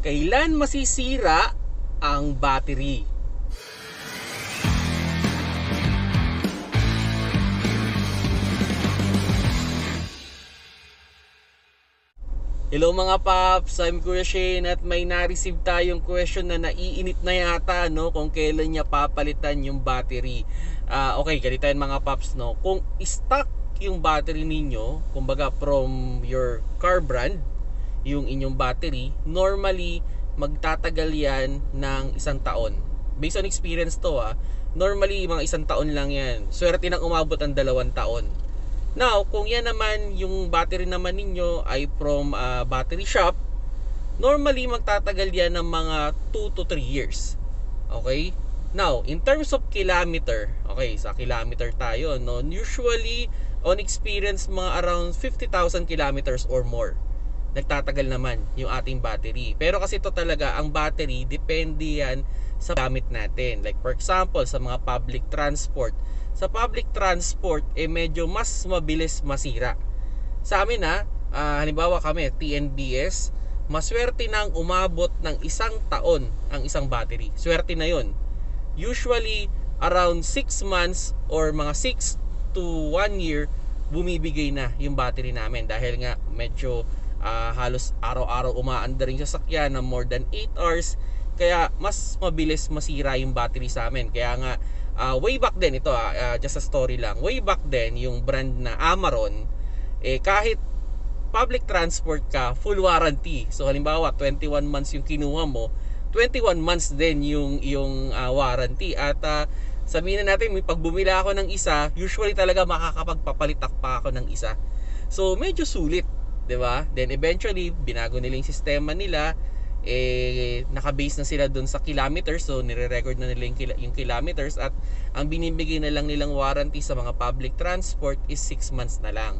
Kailan masisira ang battery? Hello mga paps, I'm Kuya Shane at may na-receive tayong question na naiinit na yata no kung kailan niya papalitan yung battery. Ah, okay, ganito yan mga paps no. Kung stock yung battery ninyo, kumbaga from your car brand, yung inyong battery, normally magtatagal yan ng isang taon. Based on experience to ah, normally mga isang taon lang yan. Swerte nang umabot ang dalawang taon. Now, kung yan naman yung battery naman ninyo ay from ah, battery shop, normally magtatagal yan ng mga 2 to 3 years. Okay? Now, in terms of kilometer, okay, sa kilometer tayo, no? Usually, on experience, mga around 50,000 kilometers or more. Nagtatagal naman yung ating battery. Pero kasi ito talaga, ang battery, depende yan sa gamit natin. Like for example, sa mga public transport. Sa public transport, eh medyo mas mabilis masira. Sa amin ha, ah, halimbawa kami, TNBS, maswerte nang umabot ng isang taon ang isang battery. Swerte na yon. Usually, around 6 months or mga 6 to 1 year, bumibigay na yung battery namin dahil nga medyo ah, halos araw-araw umaandar yung sasakyan ng more than 8 hours. Kaya mas mabilis masira yung battery sa amin. Kaya nga ah, way back then ito ah, just a story lang. Way back then yung brand na Amaron eh kahit public transport ka full warranty. So halimbawa 21 months yung kinuha mo 21 months din yung yung ah, warranty. At ah, sabihin na natin pag bumila ako ng isa usually talaga makakapagpapalit pa ako ng isa. So medyo sulit 'di ba? Then eventually binago nila yung sistema nila eh naka-base na sila doon sa kilometers. So nire-record na nila yung, kila- yung kilometers. At ang binibigay na lang nilang warranty sa mga public transport is 6 months na lang.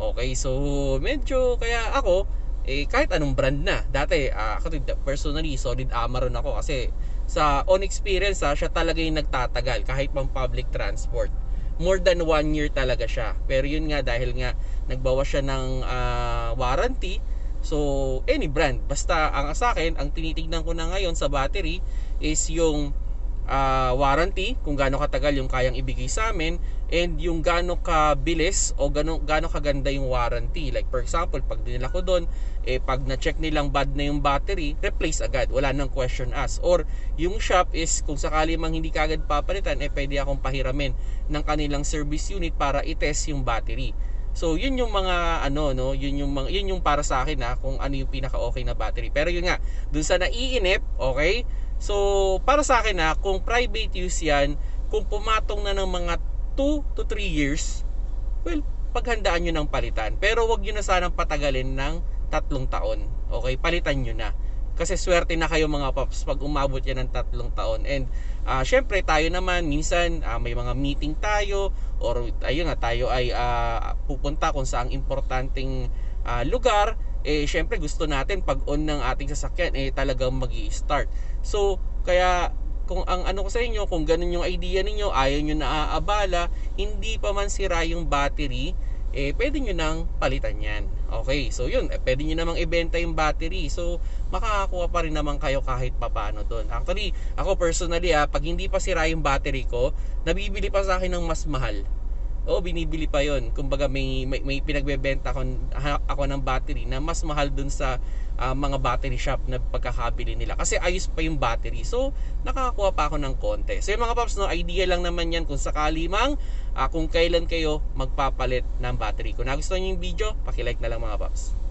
Okay so medyo kaya ako eh kahit anong brand na. Dati ah, ako personally solid Amaron ako. Kasi sa on experience ha, siya talaga yung nagtatagal kahit pang public transport more than one year talaga siya pero yun nga dahil nga nagbawas siya ng ah, warranty So, any brand. Basta ang sa akin, ang tinitignan ko na ngayon sa battery is yung ah, warranty, kung gaano katagal yung kayang ibigay sa amin, and yung gaano kabilis o gaano, gaano kaganda yung warranty. Like for example, pag dinala ko doon, eh, pag na-check nilang bad na yung battery, replace agad. Wala nang question ask. Or yung shop is, kung sakali mang hindi kagad papalitan, eh pwede akong pahiramin ng kanilang service unit para i-test yung battery. So, yun yung mga ano no, yun yung mga yun yung para sa akin ha, kung ano yung pinaka okay na battery. Pero yun nga, dun sa naiinip, okay? So, para sa akin ha, kung private use 'yan, kung pumatong na ng mga 2 to 3 years, well, paghandaan nyo ng palitan. Pero wag nyo na sanang patagalin ng tatlong taon. Okay, palitan nyo na. Kasi swerte na kayo mga paps pag umabot yan ng tatlong taon. And ah syempre tayo naman minsan ah, may mga meeting tayo or ayun nga tayo ay ah, pupunta kung saang importanteng ah, lugar eh syempre gusto natin pag on ng ating sasakyan eh talagang magi start so kaya kung ang ano ko sa inyo kung ganun yung idea ninyo ayaw nyo na aabala hindi pa man sira yung battery eh pwede nyo nang palitan yan okay so yun eh, pwede nyo namang ibenta yung battery so makakakuha pa rin naman kayo kahit papano doon. Actually, ako personally ah, pag hindi pa sira yung battery ko, nabibili pa sa akin ng mas mahal. Oo, binibili pa yon. Kumbaga may, may, may pinagbebenta ako, ako ng battery na mas mahal dun sa ah, mga battery shop na pagkakabili nila. Kasi ayos pa yung battery. So, nakakakuha pa ako ng konti. So, yung mga paps, no, idea lang naman yan kung sakali mang ah, kung kailan kayo magpapalit ng battery. Kung nagustuhan nyo yung video, pakilike na lang mga paps.